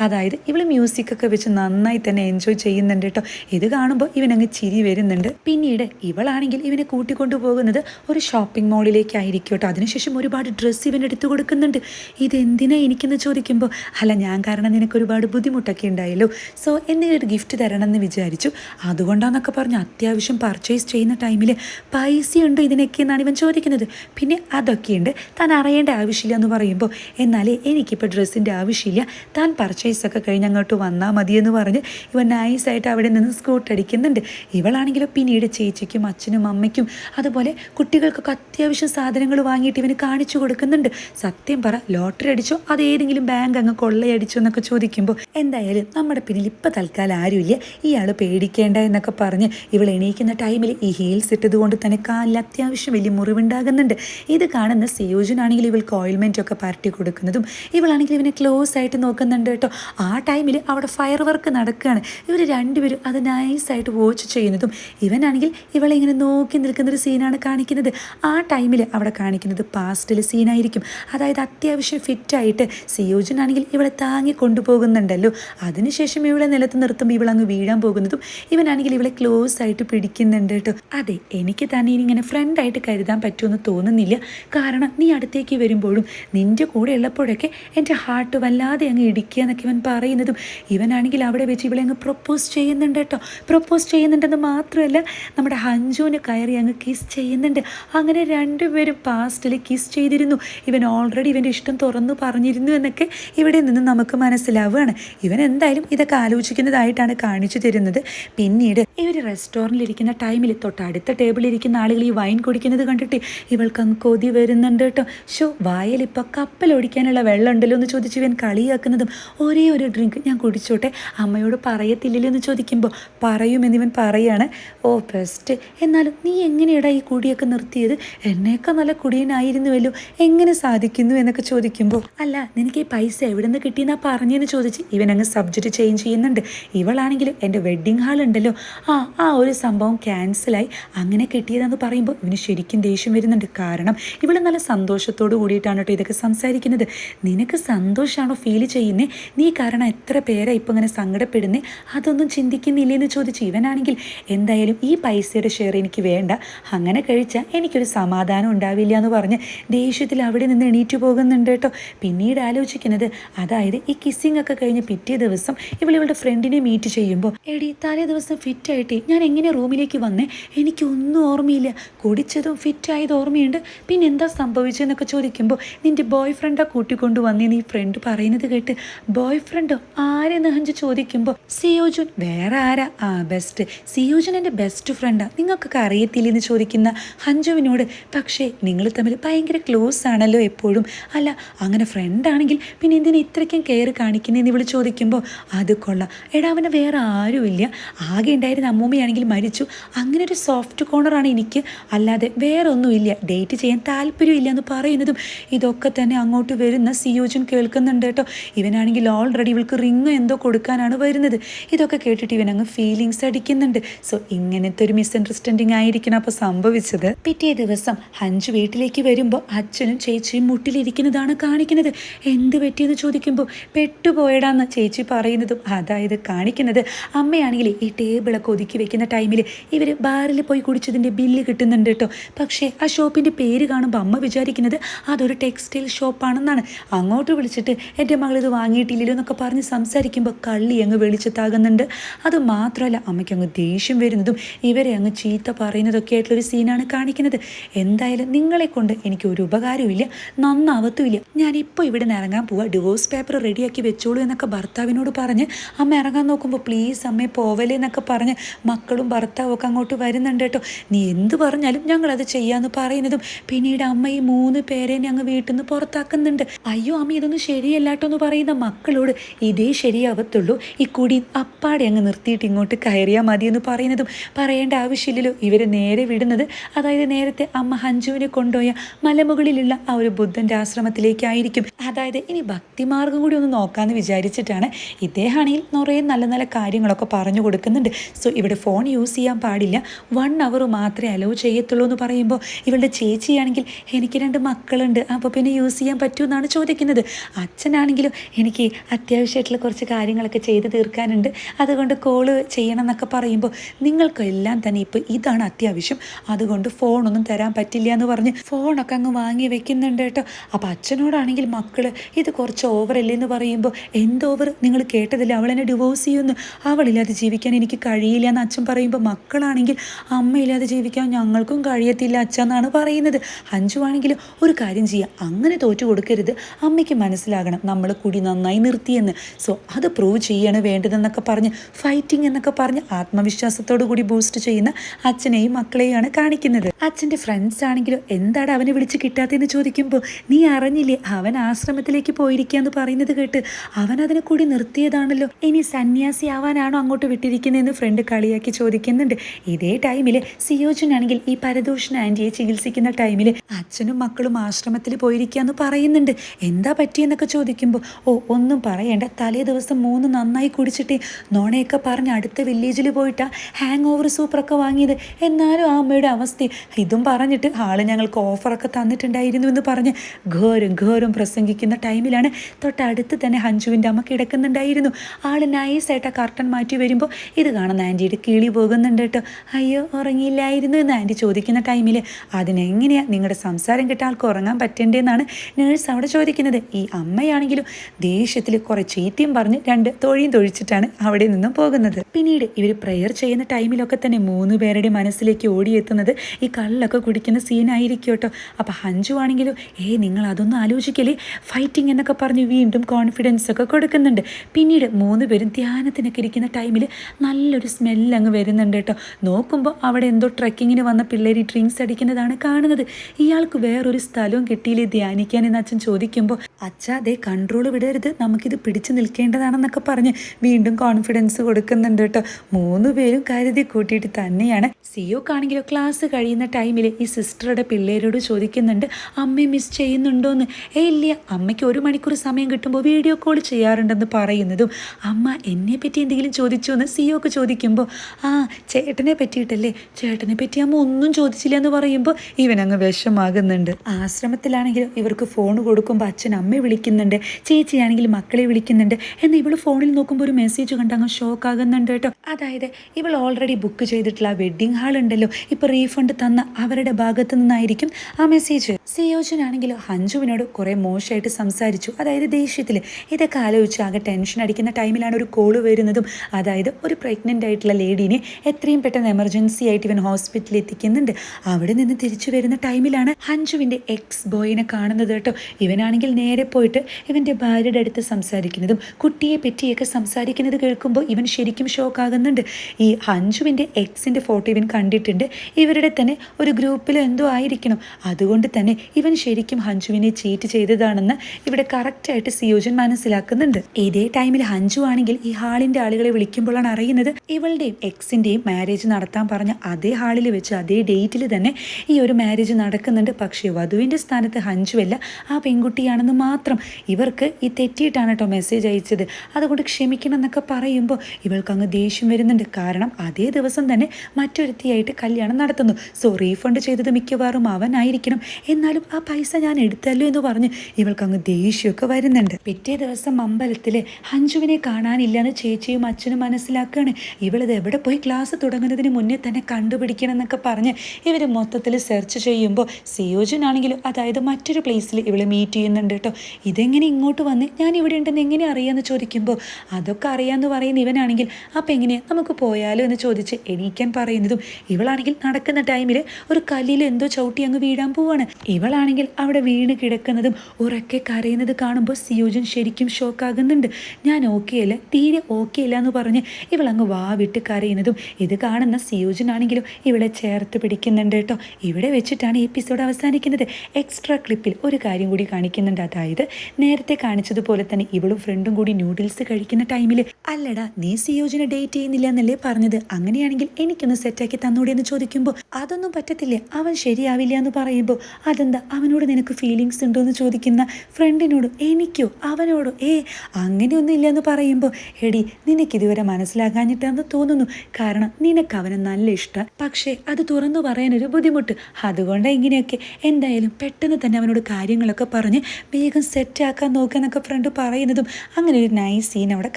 A: അതായത് ഇവൾ മ്യൂസിക്കൊക്കെ വെച്ച് നന്നായി തന്നെ എൻജോയ് ചെയ്യുന്നുണ്ട് കേട്ടോ. ഇത് കാണുമ്പോൾ ഇവനങ്ങ് ചിരി വരുന്നുണ്ട്. പിന്നീട് ഇവളാണെങ്കിൽ ഇവനെ കൂട്ടിക്കൊണ്ടു പോകുന്നത് ഒരു ഷോപ്പിംഗ് മോളിലേക്കായിരിക്കും കേട്ടോ. അതിനുശേഷം ഒരുപാട് ഡ്രസ്സ് ഇവൻ എടുത്തു കൊടുക്കുന്നുണ്ട്. ഇതെന്തിനാ എനിക്കെന്ന് ചോദിക്കുമ്പോൾ അല്ല ഞാൻ കാരണം നിനക്ക് ഒരുപാട് ബുദ്ധിമുട്ടൊക്കെ ഉണ്ടായല്ലോ. സോ എന്തെങ്കിലും ഒരു ഗിഫ്റ്റ് തരണം എന്ന് വിചാരിച്ചു. അതുകൊണ്ടാന്നൊക്കെ പറഞ്ഞ് അത്യാവശ്യം പർച്ചേസ് ചെയ്യുന്ന ടൈമിൽ പൈസയുണ്ടോ ഇതിനൊക്കെ എന്നാണ് ഇവൻ ചോദിക്കുന്നത്. പിന്നെ അതൊക്കെയുണ്ട്. താൻ അറിയേണ്ട ആവശ്യമില്ല എന്ന് പറയുമ്പോൾ എന്നാലേ എനിക്കിപ്പോൾ ഡ്രസ്സിന്റെ ആവശ്യമില്ല. താൻ പർച്ചേസൊക്കെ കഴിഞ്ഞ് അങ്ങോട്ട് വന്നാൽ മതിയെന്ന് പറഞ്ഞ് ഇവൻ നൈസായിട്ട് അവിടെ നിന്ന് സ്കൂട്ട് അടിക്കുന്നുണ്ട്. ഇവളാണെങ്കിലോ പിന്നീട് ചേച്ചിക്കും അച്ഛനും അമ്മയ്ക്കും അതുപോലെ കുട്ടികൾക്കൊക്കെ അത്യാവശ്യം സാധനങ്ങൾ വാങ്ങിയിട്ട് ഇവന് കാണിച്ചു കൊടുക്കുന്നുണ്ട്. സത്യം പറ ലോട്ടറി അടിച്ചോ അത് ഏതെങ്കിലും ബാങ്ക് അങ്ങ് കൊള്ളയടിച്ചോ എന്നൊക്കെ ചോദിക്കുമ്പോൾ എന്തായാലും നമ്മുടെ പിന്നിൽ ഇപ്പം തൽക്കാലം ആരുമില്ല. ഇയാൾ പേടിക്കേണ്ട എന്നൊക്കെ പറഞ്ഞ് ഇവൾ എണീക്കുന്ന ടൈമിൽ ഈ ഹീൽസ് ഇട്ടത് കൊണ്ട് തന്നെ കാലിൽ അത്യാവശ്യം വലിയ മുറിവുണ്ടാകുന്നുണ്ട്. ഇത് കാണുന്ന സിയോജനാണെങ്കിൽ ഇവൾക്ക് ഓയിൽമെന്റൊക്കെ പരട്ടി കൊടുക്കുന്നതും ഇവളാണെങ്കിൽ ഇവനെ ക്ലോസ് ആയിട്ട് നോക്കുന്നുണ്ട് കേട്ടോ. ആ ടൈമിൽ അവിടെ ഫയർ വർക്ക് നടക്കുകയാണ് ഇവർ രണ്ടുപേരും അത് നൈസായിട്ട് വാച്ച് ചെയ്യുന്നതും ഇവനാണെങ്കിൽ ഇവളെ ഇങ്ങനെ നോക്കി നിൽക്കുന്ന ഒരു സീനാണ് കാണിക്കുന്നത്. ആ ടൈമിൽ അവിടെ കാണിക്കുന്നത് പാസ്റ്റിൽ സീനായിരിക്കും അതായത് അത്യാവശ്യം ഫിറ്റായിട്ട് സിയോജനാണെങ്കിൽ ഇവളെ താങ്ങി കൊണ്ടുപോകുന്നുണ്ടല്ലോ. അതിനുശേഷം ഇവളെ നിലത്ത് നിർത്തുമ്പോൾ ഇവളങ്ങ് വീഴാൻ പോകുന്നതും ഇവനാണെങ്കിൽ ഇവളെ ക്ലോസ് ആയിട്ട് പിടിക്കുന്നുണ്ട് കേട്ടോ. അതെ എനിക്ക് തന്നെ ഇനി ഇങ്ങനെ ഫ്രണ്ടായിട്ട് കരുതാൻ പറ്റുമെന്ന് തോന്നുന്നില്ല. കാരണം നീ അടുത്തേക്ക് വരുമ്പോഴും നിന്റെ കൂടെ ഉള്ളപ്പോഴൊക്കെ എന്റെ ഹാർട്ട് വല്ലാതെ അങ്ങ് ഇടിക്കുക എന്നൊക്കെ ഇവൻ പറയുന്നതും ഇവനാണെങ്കിൽ അവിടെ വെച്ച് ഇവളെ അങ്ങ് പ്രൊപ്പോസ് ചെയ്യുന്നുണ്ട് കേട്ടോ. പ്രൊപ്പോസ് ചെയ്യുന്നുണ്ടെന്ന് മാത്രമല്ല നമ്മുടെ ഹഞ്ചുവിന് കയറി അങ്ങ് കിസ് ചെയ്യുന്നുണ്ട്. അങ്ങനെ രണ്ടുപേരും പാസ്റ്റിൽ കിസ് ചെയ്തിരുന്നു. ഇവൻ ഓൾറെഡി ഇവന്റെ ഇഷ്ടം തുറന്നു പറഞ്ഞിരുന്നു എന്നൊക്കെ ഇവിടെ നിന്ന് നമുക്ക് മനസ്സിലാവുകയാണ്. ഇവൻ എന്തായാലും ഇതൊക്കെ ആലോചിക്കുന്നതായിട്ടാണ് കാണിച്ചു തരുന്നത്. പിന്നീട് ഈ ഒരു റെസ്റ്റോറന്റിലിരിക്കുന്ന ടൈമിൽ തൊട്ട് അടുത്ത ടേബിളിൽ ഇരിക്കുന്ന ആളുകൾ ഈ വൈൻ കുടിക്കുന്നത് കണ്ടിട്ട് ഇവൾക്ക് അങ്ങ് കൊതി വരുന്നുണ്ട് കേട്ടോ. ഷോ വായലിപ്പോൾ ഓടിക്കാനുള്ള വെള്ളം ഉണ്ടല്ലോ എന്ന് ചോദിച്ചു ഇവൻ കളിയാക്കുന്നു കിടക്കുന്നതും ഒരേ ഒരു ഡ്രിങ്ക് ഞാൻ കുടിച്ചോട്ടെ. അമ്മയോട് പറയത്തില്ലല്ലോ എന്ന് ചോദിക്കുമ്പോൾ പറയുമെന്നിവൻ പറയാണ് ഓ ബെസ്റ്റ് എന്നാലും നീ എങ്ങനെയാടാ ഈ കുടിയൊക്കെ നിർത്തിയത്? എന്നേക്കാൾ നല്ല കുടിയനായിരുന്നുവല്ലോ. എങ്ങനെ സാധിക്കുന്നു? എന്നൊക്കെ ചോദിക്കുമ്പോൾ അല്ല നിനക്ക് ഈ പൈസ എവിടെ നിന്ന് കിട്ടിയെന്നാ പറഞ്ഞെന്ന് ചോദിച്ച് ഇവൻ അങ്ങ് സബ്ജക്റ്റ് ചേഞ്ച് ചെയ്യുന്നുണ്ട്. ഇവളാണെങ്കിലും എന്റെ വെഡ്ഡിങ് ഹാൾ ഉണ്ടല്ലോ. ആ ആ ഒരു സംഭവം ക്യാൻസലായി അങ്ങനെ കിട്ടിയതെന്ന് പറയുമ്പോൾ ഇവന് ശരിക്കും ദേഷ്യം വരുന്നുണ്ട്. കാരണം ഇവൾ നല്ല സന്തോഷത്തോട് കൂടിയിട്ടാണ് കേട്ടോ ഇതൊക്കെ സംസാരിക്കുന്നത്. നിനക്ക് സന്തോഷമാണോ ഫീൽ ചെയ്യുന്നേ? നീ കാരണം എത്ര പേരെ ഇപ്പം ഇങ്ങനെ സങ്കടപ്പെടുന്നേ? അതൊന്നും ചിന്തിക്കുന്നില്ലെന്ന് ചോദിച്ചു ഇവനാണെങ്കിൽ എന്തായാലും ഈ പൈസയുടെ ഷെയർ എനിക്ക് വേണ്ട. അങ്ങനെ കഴിച്ചാൽ എനിക്കൊരു സമാധാനം ഉണ്ടാവില്ല എന്ന് പറഞ്ഞ് ദേഷ്യത്തിൽ അവിടെ നിന്ന് എണീറ്റ് പോകുന്നുണ്ട് കേട്ടോ. പിന്നീട് ആലോചിക്കുന്നത് അതായത് ഈ കിസ്സിങ് ഒക്കെ കഴിഞ്ഞ് പിറ്റേ ദിവസം ഇവൾ ഇവളുടെ ഫ്രണ്ടിനെ മീറ്റ് ചെയ്യുമ്പോൾ എടി തലേ ദിവസം ഫിറ്റായിട്ട് ഞാൻ എങ്ങനെ റൂമിലേക്ക് വന്നേ? എനിക്കൊന്നും ഓർമ്മയില്ല. കുടിച്ചതും ഫിറ്റായത് ഓർമ്മയുണ്ട്. പിന്നെ എന്താ സംഭവിച്ചതെന്നൊക്കെ ചോദിക്കുമ്പോൾ നിന്റെ ബോയ് ഫ്രണ്ടാ കൂട്ടിക്കൊണ്ടു ഈ ഫ്രണ്ട് പറയുന്നത് കേട്ട് ബോയ് ഫ്രണ്ടോ ആരെന്ന് ഹഞ്ച് ചോദിക്കുമ്പോൾ സിയോജുൻ വേറെ ആരാ? ആ ബെസ്റ്റ് സിയോജുൻ എന്റെ ബെസ്റ്റ് ഫ്രണ്ടാ നിങ്ങൾക്കൊക്കെ അറിയത്തില്ലെന്ന് ചോദിക്കുന്ന ഹഞ്ചുവിനോട് പക്ഷേ നിങ്ങൾ തമ്മിൽ ഭയങ്കര ക്ലോസ് ആണല്ലോ എപ്പോഴും. അല്ല അങ്ങനെ ഫ്രണ്ടാണെങ്കിൽ പിന്നെ എന്തിനാ ഇത്രയ്ക്കും കെയർ കാണിക്കുന്നതെന്ന് ഇവൾ ചോദിക്കുമ്പോൾ അത് കൊള്ളാം. എടാ അവനെ വേറെ ആരുമില്ല. ആകെ ഉണ്ടായിരുന്ന അമ്മൂമ്മയാണെങ്കിൽ മരിച്ചു. അങ്ങനെ ഒരു സോഫ്റ്റ് കോർണറാണ് എനിക്ക്. അല്ലാതെ വേറെ ഒന്നുമില്ല ഡേറ്റ് ചെയ്യാൻ താല്പര്യമില്ല എന്ന് പറയുന്നതും ഇതൊക്കെ തന്നെ അങ്ങോട്ട് വരുന്ന സിയോജുൻ കേൾക്കുന്നുണ്ട് കേട്ടോ. ഇവനാണെങ്കിൽ ഓൾറെഡി ഇവൾക്ക് റിങ് എന്തോ കൊടുക്കാനാണ് വരുന്നത്. ഇതൊക്കെ കേട്ടിട്ട് ഇവനങ്ങ് ഫീലിങ്സ് അടിക്കുന്നുണ്ട്. സോ ഇങ്ങനത്തെ ഒരു മിസ്അണ്ടർസ്റ്റാൻഡിങ് ആയിരിക്കണം അപ്പോൾ സംഭവിച്ചത്. പിറ്റേ ദിവസം ഹഞ്ച് വീട്ടിലേക്ക് വരുമ്പോൾ അച്ഛനും ചേച്ചിയും മുട്ടിലിരിക്കുന്നതാണ് കാണിക്കുന്നത്. എന്ത് പറ്റിയെന്ന് ചോദിക്കുമ്പോൾ പെട്ടുപോയടാന്ന് ചേച്ചി പറയുന്നതും അതായത് കാണിക്കുന്നത്. അമ്മയാണെങ്കിൽ ഈ ടേബിളൊക്കെ ഒതുക്കി വെക്കുന്ന ടൈമിൽ ഇവർ ബാറിൽ പോയി കുടിച്ചതിന്റെ ബില്ല് കിട്ടുന്നുണ്ട് കേട്ടോ പക്ഷേ ആ ഷോപ്പിന്റെ പേര് കാണുമ്പോൾ അമ്മ വിചാരിക്കുന്നത് അതൊരു ടെക്സ്റ്റൈൽ ഷോപ്പാണെന്നാണ് അങ്ങോട്ട് വിളിച്ചിട്ട് എന്റെ മകൾ ഇത് വാങ്ങിയിട്ടില്ലല്ലോ എന്നൊക്കെ പറഞ്ഞ് സംസാരിക്കുമ്പോൾ കള്ളി അങ്ങ് വെളിച്ചത്താകുന്നുണ്ട്. അത് മാത്രമല്ല അമ്മയ്ക്ക് അങ്ങ് ദേഷ്യം വരുന്നതും ഇവരെ അങ്ങ് ചീത്ത പറയുന്നതൊക്കെ ആയിട്ടുള്ളൊരു സീനാണ് കാണിക്കുന്നത്. എന്തായാലും നിങ്ങളെ കൊണ്ട് എനിക്ക് ഒരു ഉപകാരവുമില്ല നന്നാവത്തുമില്ല. ഞാനിപ്പോൾ ഇവിടെ നിന്ന് ഇറങ്ങാൻ പോവാ. ഡിവോഴ്സ് പേപ്പർ റെഡിയാക്കി വെച്ചോളൂ എന്നൊക്കെ ഭർത്താവിനോട് പറഞ്ഞ് അമ്മ ഇറങ്ങാൻ നോക്കുമ്പോൾ പ്ലീസ് അമ്മയെ പോവലേ എന്നൊക്കെ പറഞ്ഞ് മക്കളും ഭർത്താവും ഒക്കെ അങ്ങോട്ട് വരുന്നുണ്ട് കേട്ടോ. നീ എന്ത് പറഞ്ഞാലും ഞങ്ങളത് ചെയ്യാമെന്ന് പറയുന്നതും പിന്നീട് അമ്മ ഈ മൂന്ന് പേരെ ഞങ്ങൾ വീട്ടിൽ നിന്ന് പുറത്താക്കുന്നുണ്ട്. അയ്യോ അമ്മ ഇതൊന്നും ശരിയല്ലാട്ടോ എന്ന് പറയുന്ന മക്കളോട് ഇതേ ശരിയാവത്തുള്ളൂ. ഈ കുടി അപ്പാടെ അങ്ങ് നിർത്തിയിട്ട് ഇങ്ങോട്ട് കയറിയാൽ മതി എന്ന് പറയുന്നതും പറയേണ്ട ആവശ്യമില്ലല്ലോ. ഇവരെ നേരെ വിടുന്നത് അതായത് നേരത്തെ അമ്മ ഹഞ്ജുവിനെ കൊണ്ടുപോയ മലമുകളിലുള്ള ആ ഒരു ബുദ്ധന്റെ ആശ്രമത്തിലേക്കായിരിക്കും. അതായത് ഇനി ഭക്തിമാർഗം കൂടി ഒന്ന് നോക്കാമെന്ന് വിചാരിച്ചിട്ടാണ് ഇദ്ദേഹമാണെങ്കിൽ നിറയെ നല്ല നല്ല കാര്യങ്ങളൊക്കെ പറഞ്ഞു കൊടുക്കുന്നുണ്ട്. സോ ഇവിടെ ഫോൺ യൂസ് ചെയ്യാൻ പാടില്ല. വൺ അവർ മാത്രമേ അലോ ചെയ്യത്തുള്ളൂ എന്ന് പറയുമ്പോൾ ഇവളുടെ ചേച്ചിയാണെങ്കിൽ എനിക്ക് രണ്ട് മക്കളുണ്ട്. അപ്പോൾ പിന്നെ യൂസ് ചെയ്യാൻ പറ്റുമെന്നാണ് ചോദിക്കുന്നത്. അച്ഛനാണെങ്കിലും എനിക്ക് അത്യാവശ്യമായിട്ടുള്ള കുറച്ച് കാര്യങ്ങളൊക്കെ ചെയ്ത് തീർക്കാനുണ്ട്. അതുകൊണ്ട് കോൾ ചെയ്യണം എന്നൊക്കെ പറയുമ്പോൾ നിങ്ങൾക്കെല്ലാം തന്നെ ഇപ്പോൾ ഇതാണ് അത്യാവശ്യം. അതുകൊണ്ട് ഫോണൊന്നും തരാൻ പറ്റില്ല എന്ന് പറഞ്ഞ് ഫോണൊക്കെ അങ്ങ് വാങ്ങി വെക്കുന്നുണ്ട് കേട്ടോ. അപ്പോൾ അച്ഛനോടാണെങ്കിൽ മക്കൾ ഇത് കുറച്ച് ഓവറല്ലേ എന്ന് പറയുമ്പോൾ എന്ത് ഓവർ നിങ്ങൾ കേട്ടതില്ല? അവളെന്നെ ഡിവോഴ്സ് ചെയ്യുമെന്ന് അവളില്ലാതെ ജീവിക്കാൻ എനിക്ക് കഴിയില്ല എന്ന് അച്ഛൻ പറയുമ്പോൾ മക്കളാണെങ്കിൽ അമ്മയില്ലാതെ ജീവിക്കാൻ ഞങ്ങൾക്കും കഴിയത്തില്ല അച്ഛ എന്നാണ് പറയുന്നത്. അഞ്ചു ആണെങ്കിലും ഒരു കാര്യം ചെയ്യാം. അങ്ങനെ തോറ്റു കൊടുക്കരുത്. അമ്മയ്ക്ക് മനസ്സിലാകണം. നമ്മൾ കുടി നന്നായി നിർത്തിയെന്ന്. സോ അത് പ്രൂവ് ചെയ്യാണ് വേണ്ടതെന്നൊക്കെ പറഞ്ഞ് ഫൈറ്റിംഗ് എന്നൊക്കെ പറഞ്ഞ് ആത്മവിശ്വാസത്തോടു കൂടി ബൂസ്റ്റ് ചെയ്യുന്ന അച്ഛനെയും മക്കളെയുമാണ് കാണിക്കുന്നത്. അച്ഛന്റെ ഫ്രണ്ട്സ് ആണെങ്കിലും എന്താണ് അവനെ വിളിച്ച് കിട്ടാത്തതെന്ന് ചോദിക്കുമ്പോൾ നീ അറിഞ്ഞില്ലേ അവൻ ആശ്രമത്തിലേക്ക് പോയിരിക്കാന്ന് പറയുന്നത് കേട്ട് അവൻ അതിനെ കൂടി നിർത്തിയതാണല്ലോ. ഇനി സന്യാസി ആവാനാണോ അങ്ങോട്ട് വിട്ടിരിക്കുന്നതെന്ന് ഫ്രണ്ട് കളിയാക്കി ചോദിക്കുന്നുണ്ട്. ഇതേ ടൈമിൽ സിയോജൻ ആണെങ്കിൽ ഈ പരദൂഷണ ആന്റിയെ ചികിത്സിക്കുന്ന ടൈമിൽ അച്ഛനും മക്കളും ആശ്രമത്തിൽ പോയിരിക്കാന്ന് പറയുന്നുണ്ട്. എന്താ പറ്റിയെന്നൊക്കെ ചോദിക്കുമ്പോൾ ഓ ഒന്നും പറയണ്ട. തലേ ദിവസം മൂന്ന് നന്നായി കുടിച്ചിട്ട് നോണയൊക്കെ പറഞ്ഞ് അടുത്ത വില്ലേജിൽ പോയിട്ടാ ഹാങ് ഓവർ സൂപ്പറൊക്കെ വാങ്ങിയത്. എന്നാലും ആ അമ്മയുടെ അവസ്ഥ. ഇതും പറഞ്ഞിട്ട് ആൾ ഞങ്ങൾക്ക് ഓഫറൊക്കെ തന്നിട്ടുണ്ടായിരുന്നു എന്ന് പറഞ്ഞ് ഘോരം ഘോരം പ്രസംഗിക്കുന്ന ടൈമിലാണ് തൊട്ടടുത്ത് തന്നെ ഹഞ്ചുവിന്റെ അമ്മ കിടക്കുന്നുണ്ടായിരുന്നു. ആൾ നൈസായിട്ട് ആ കർട്ടൻ മാറ്റി വരുമ്പോൾ ഇത് കാണുന്ന ആന്റിയുടെ കിളി പോകുന്നുണ്ട് കേട്ടോ. അയ്യോ ഉറങ്ങിയില്ലായിരുന്നു എന്ന് ആന്റി ചോദിക്കുന്ന ടൈമിൽ അതിനെങ്ങനെയാണ് നിങ്ങളുടെ സംസാരം കിട്ടാൾക്ക് ഉറങ്ങാൻ പറ്റേണ്ടതെന്നാണ് നേഴ്സ് അവിടെ ചോദിക്കുന്നത്. ഈ അമ്മയാണെങ്കിലും ദേഷ്യത്തിൽ കുറേ ചീത്തയും പറഞ്ഞ് രണ്ട് തൊഴിയും തൊഴിച്ചിട്ടാണ് അവിടെ നിന്നും പോകുന്നത്. പിന്നീട് ഇവർ പ്രെയർ ചെയ്യുന്ന ടൈമിലൊക്കെ തന്നെ മൂന്ന് പേരുടെ മനസ്സിലേക്ക് ഓടിയെത്തുന്നത് ഈ കള്ളൊക്കെ കുടിക്കുന്ന സീനായിരിക്കും കേട്ടോ. അപ്പോൾ ഹഞ്ചു ആണെങ്കിലും ഏ നിങ്ങൾ അതൊന്നും ആലോചിക്കലേ ഫൈറ്റിംഗ് എന്നൊക്കെ പറഞ്ഞ് വീണ്ടും കോൺഫിഡൻസ് ഒക്കെ കൊടുക്കുന്നുണ്ട്. പിന്നീട് മൂന്ന് പേരും ധ്യാനത്തിനൊക്കെ ഇരിക്കുന്ന ടൈമിൽ നല്ലൊരു സ്മെല്ലങ്ങ് വരുന്നുണ്ട് കേട്ടോ. നോക്കുമ്പോൾ അവിടെ എന്തോ ട്രക്കിങ്ങിന് വന്ന പിള്ളേർ ഡ്രിങ്ക്സ് അടിക്കുന്നതാണ് കാണുന്നത്. ഇയാൾക്ക് വേറൊരു സ്ഥലവും കിട്ടിയില്ലേ ധ്യാനിക്കാൻ എന്ന് അച്ഛൻ ചോദിക്കുമ്പോൾ അച്ഛാ അതേ കൺട്രോൾ വിടരുത്. നമുക്കിത് പിടിച്ചു നിൽക്കേണ്ടതാണെന്നൊക്കെ പറഞ്ഞ് വീണ്ടും കോൺഫിഡൻസ് കൊടുക്കുന്നുണ്ട് കേട്ടോ. മൂന്ന് പേരും കരുതി കൂട്ടിയിട്ട് തന്നെയാണ്. സിയോക്കാണെങ്കിലോ ക്ലാസ് കഴിയുന്ന ടൈമിൽ ഈ സിസ്റ്ററുടെ പിള്ളേരോട് ചോദിക്കുന്നുണ്ട് അമ്മയെ മിസ് ചെയ്യുന്നുണ്ടോന്ന്? ഏ ഇല്ല. അമ്മയ്ക്ക് ഒരു മണിക്കൂർ സമയം കിട്ടുമ്പോൾ വീഡിയോ കോൾ ചെയ്യാറുണ്ടെന്ന് പറയുന്നതും അമ്മ എന്നെ പറ്റി എന്തെങ്കിലും ചോദിച്ചു എന്ന് സിയോക്ക് ചോദിക്കുമ്പോൾ ആ ചേട്ടനെ പറ്റിയിട്ടല്ലേ? ചേട്ടനെ പറ്റി അമ്മ ഒന്നും ചോദിച്ചില്ല എന്ന് പറയുമ്പോൾ ഇവനങ്ങ് വിഷമാകുന്നുണ്ട്. ആശ്രമത്തിലാണെങ്കിലും ഇവർക്ക് ഫോൺ കൊടുക്കുമ്പോൾ അച്ഛൻ അമ്മ വിളിക്കുന്നുണ്ട് ചേച്ചിയാണെങ്കിൽ മക്കളെ വിളിക്കുന്നുണ്ട്. എന്നാൽ ഇവൾ ഫോണിൽ നോക്കുമ്പോൾ ഒരു മെസ്സേജ് കണ്ട് അങ്ങ് ഷോക്ക് ആകുന്നുണ്ട് കേട്ടോ. അതായത് ഇവൾ ഓൾറെഡി ബുക്ക് ചെയ്തിട്ടുള്ള ആ വെഡ്ഡിംഗ് ഹാൾ ഉണ്ടല്ലോ. ഇപ്പോൾ റീഫണ്ട് തന്ന അവരുടെ ഭാഗത്ത് നിന്നായിരിക്കും ആ മെസ്സേജ് സിയോജനാണെങ്കിൽ ഹഞ്ജുവിനോട് കുറേ മോശമായിട്ട് സംസാരിച്ചു. അതായത് ദേഷ്യത്തിൽ ഇതൊക്കെ ആലോചിച്ച് ആകെ ടെൻഷൻ അടിക്കുന്ന ടൈമിലാണ് ഒരു കോൾ വരുന്നതും. അതായത് ഒരു പ്രഗ്നന്റ് ആയിട്ടുള്ള ലേഡീനെ എത്രയും പെട്ടെന്ന് എമർജൻസി ആയിട്ട് ഇവൻ ഹോസ്പിറ്റലിൽ എത്തിക്കുന്നുണ്ട്. അവിടെ നിന്ന് തിരിച്ചു വരുന്ന ടൈമിലാണ് ഹഞ്ജുവിന്റെ എക്സ് ബോയിനെ കാണുന്നത് കേട്ടോ. ഇവനാണെങ്കിൽ നേരെ പോയിട്ട് ഇവന്റെ ഭാര്യയുടെ അടുത്ത് സംസാരിക്കുന്നതും കുട്ടിയെ പറ്റിയൊക്കെ സംസാരിക്കുന്നത് കേൾക്കുമ്പോൾ ഇവൻ ശരിക്കും ഷോക്ക് ആകുന്നുണ്ട് ഈ ഹഞ്ജുവിന്റെ എക്സിന്റെ ഫോട്ടോ ഇവൻ കണ്ടിട്ടുണ്ട്. ഇവരുടെ തന്നെ ഒരു ഗ്രൂപ്പിൽ എന്തോ ആയിരിക്കണം. അതുകൊണ്ട് തന്നെ ഇവൻ ശരിക്കും ഹഞ്ജുവിനെ ചീറ്റ് ചെയ്തതാണെന്ന് ഇവിടെ കറക്റ്റായിട്ട് സിയോജൻ മനസ്സിലാക്കുന്നുണ്ട്. ഇതേ ടൈമിൽ ഹഞ്ജു ആണെങ്കിൽ ഈ ഹാളിന്റെ ആളുകളെ വിളിക്കുമ്പോഴാണ് അറിയുന്നത്. ഇവളുടെയും എക്സിന്റെയും മാരേജ് നടത്താൻ പറഞ്ഞ അതേ ഹാളിൽ വെച്ച് അതേ ഡേറ്റിൽ തന്നെ ഈ ഒരു മാരേജ് നടക്കുന്നുണ്ട്. പക്ഷേ വധുവിന്റെ സ്ഥാനത്ത് ഹഞ്ജുവല്ല ആ പെൺകുട്ടിയാണെന്ന് മാത്രം. ഇവർക്ക് തെറ്റിയിട്ടാണ് കേട്ടോ മെസ്സേജ് അയച്ചത്. അതുകൊണ്ട് ക്ഷമിക്കണം എന്നൊക്കെ പറയുമ്പോൾ ഇവൾക്ക് അങ്ങ് ദേഷ്യം വരുന്നുണ്ട്. കാരണം അതേ ദിവസം തന്നെ മറ്റൊരുത്തിയായിട്ട് കല്യാണം നടത്തുന്നു. സോ റീഫണ്ട് ചെയ്തത് മിക്കവാറും അവനായിരിക്കണം. എന്നാലും ആ പൈസ ഞാൻ എടുത്തല്ലോ എന്ന് പറഞ്ഞ് ഇവൾക്ക് അങ്ങ് ദേഷ്യമൊക്കെ വരുന്നുണ്ട്. പിറ്റേ ദിവസം അമ്പലത്തിൽ ഹഞ്ജുവിനെ കാണാനില്ലെന്ന് ചേച്ചിയും അച്ഛനും മനസ്സിലാക്കുകയാണ്. ഇവളിത് എവിടെ പോയി ക്ലാസ് തുടങ്ങുന്നതിന് മുന്നേ തന്നെ കണ്ടുപിടിക്കണം എന്നൊക്കെ പറഞ്ഞ് ഇവർ മൊത്തത്തിൽ സെർച്ച് ചെയ്യുമ്പോൾ സിയോജനാണെങ്കിലും അതായത് മറ്റൊരു പ്ലേസിൽ ഇവൾ മീറ്റ് ചെയ്യുന്നുണ്ട് കേട്ടോ. ഇതെങ്ങനെ ഇങ്ങോട്ട് ഞാൻ ഇവിടെ ഉണ്ടെന്ന് എങ്ങനെ അറിയാമെന്ന് ചോദിക്കുമ്പോൾ അതൊക്കെ അറിയാമെന്ന് പറയുന്ന ഇവനാണെങ്കിൽ അപ്പം എങ്ങനെ? നമുക്ക് പോയാലോ? എന്ന് ചോദിച്ച് എണീക്കാൻ പറയുന്നതും ഇവളാണെങ്കിൽ നടക്കുന്ന ടൈമിൽ ഒരു കല്ലിൽ എന്തോ ചവിട്ടി അങ്ങ് വീഴാൻ പോവാണ്. ഇവളാണെങ്കിൽ അവിടെ വീണ് കിടക്കുന്നതും ഉറക്കെ കരയുന്നത് കാണുമ്പോൾ സിയോജൻ ശരിക്കും ഷോക്കാകുന്നുണ്ട്. ഞാൻ ഓക്കെ അല്ല? തീരെ ഓക്കെ അല്ല എന്ന് പറഞ്ഞ് ഇവളങ്ങ് വാ വിട്ട് കരയുന്നതും ഇത് കാണുന്ന സിയോജൻ ആണെങ്കിലും ഇവളെ ചേർത്ത് പിടിക്കുന്നുണ്ട് കേട്ടോ. ഇവിടെ വെച്ചിട്ടാണ് ഈ എപ്പിസോഡ് അവസാനിക്കുന്നത്. എക്സ്ട്രാ ക്ലിപ്പിൽ ഒരു കാര്യം കൂടി കാണിക്കുന്നുണ്ട്. അതായത് നേരത്തെ കാണിച്ചതുപോലെ തന്നെ ഇവളും ഫ്രണ്ടും കൂടി ന്യൂഡിൽസ് കഴിക്കുന്ന ടൈമിൽ അല്ലടാ നീ സിയോജനെ ഡേറ്റ് ചെയ്യുന്നില്ല എന്നല്ലേ പറഞ്ഞത്? അങ്ങനെയാണെങ്കിൽ എനിക്കൊന്ന് സെറ്റാക്കി തന്നൂടെ എന്ന് ചോദിക്കുമ്പോൾ അതൊന്നും പറ്റത്തില്ല അവൻ ശരിയാവില്ല എന്ന് പറയുമ്പോൾ അതെന്താ അവനോട് നിനക്ക് ഫീലിങ്സ് ഉണ്ടോ എന്ന് ചോദിക്കുന്ന ഫ്രണ്ടിനോട് എനിക്കോ അവനോടോ ഏ അങ്ങനെയൊന്നും ഇല്ല എന്ന് പറയുമ്പോൾ എടി നിനക്കിതുവരെ മനസ്സിലാകാഞ്ഞിട്ടാന്ന് തോന്നുന്നു. കാരണം നിനക്ക് അവനെ നല്ല ഇഷ്ടം. പക്ഷേ അത് തുറന്നു പറയാനൊരു ബുദ്ധിമുട്ട്. അതുകൊണ്ട് ഇങ്ങനെയൊക്കെ. എന്തായാലും പെട്ടെന്ന് തന്നെ അവനോട് കാര്യങ്ങളൊക്കെ പറഞ്ഞ് വേഗം സെറ്റാക്കാൻ നോക്കാന്നൊക്കെ ഫ്രണ്ട് പറയുന്നതും അങ്ങനെ ഒരു നൈസ് സീൻ അവിടെ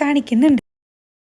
A: കാണിക്കുന്നുണ്ട്.